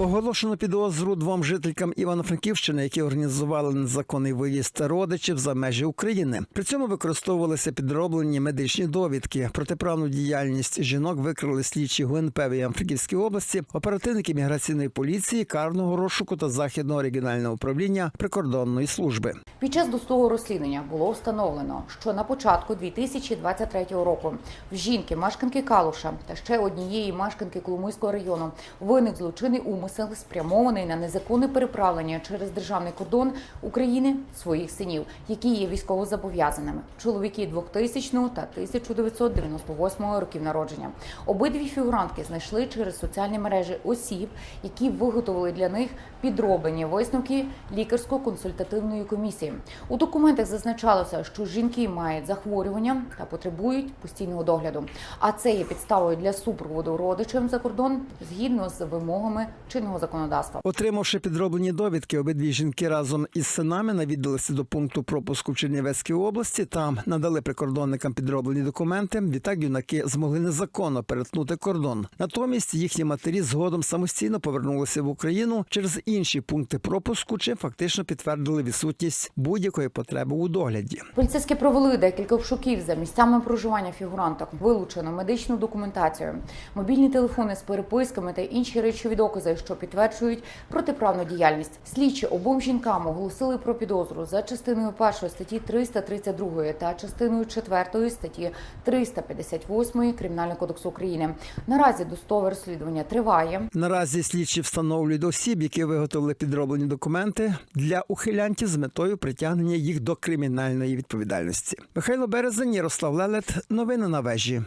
Оголошено підозру двом жителькам Івано-Франківщини, які організували незаконний виїзд родичів за межі України. При цьому використовувалися підроблені медичні довідки. Протиправну діяльність жінок викрили слідчі ГУНП в Івано-Франківській області, оперативники міграційної поліції, карного розшуку та західного регіонального управління прикордонної служби. Під час досудового розслідування було встановлено, що на початку 2023 року в жінки, мешканки Калуша та ще однієї мешканки Коломийського району виник злочинний умисел, спрямований на незаконне переправлення через державний кордон України своїх синів, які є військовозобов'язаними. Чоловіки 2000 та 1998 років народження. Обидві фігурантки знайшли через соціальні мережі осіб, які виготовили для них підроблені висновки лікарсько-консультативної комісії. У документах зазначалося, що жінки мають захворювання та потребують постійного догляду. А це є підставою для супроводу родичем за кордон згідно з вимогами чинного законодавства. Отримавши підроблені довідки, обидві жінки разом із синами навідалися до пункту пропуску в Чернівецькій області. Там надали прикордонникам підроблені документи. Відтак юнаки змогли незаконно перетнути кордон. Натомість їхні матері згодом самостійно повернулися в Україну через інші пункти пропуску, чим фактично підтвердили відсутність будь-якої потреби у догляді. Поліцейські провели декілька обшуків за місцями проживання фігуранток, вилучено медичну документацію, мобільні телефони з переписками та інші речові докази, що підтверджують протиправну діяльність. Слідчі обом жінкам оголосили про підозру за частиною першої статті 332 та частиною четвертої статті 358 Кримінального кодексу України. Наразі досудове розслідування триває. Наразі слідчі встановлюють осіб, які виготовили підроблені документи для ухилянтів з метою притягнення їх до кримінальної відповідальності. Михайло Березень, Ярослав Лелет. Новини на вежі.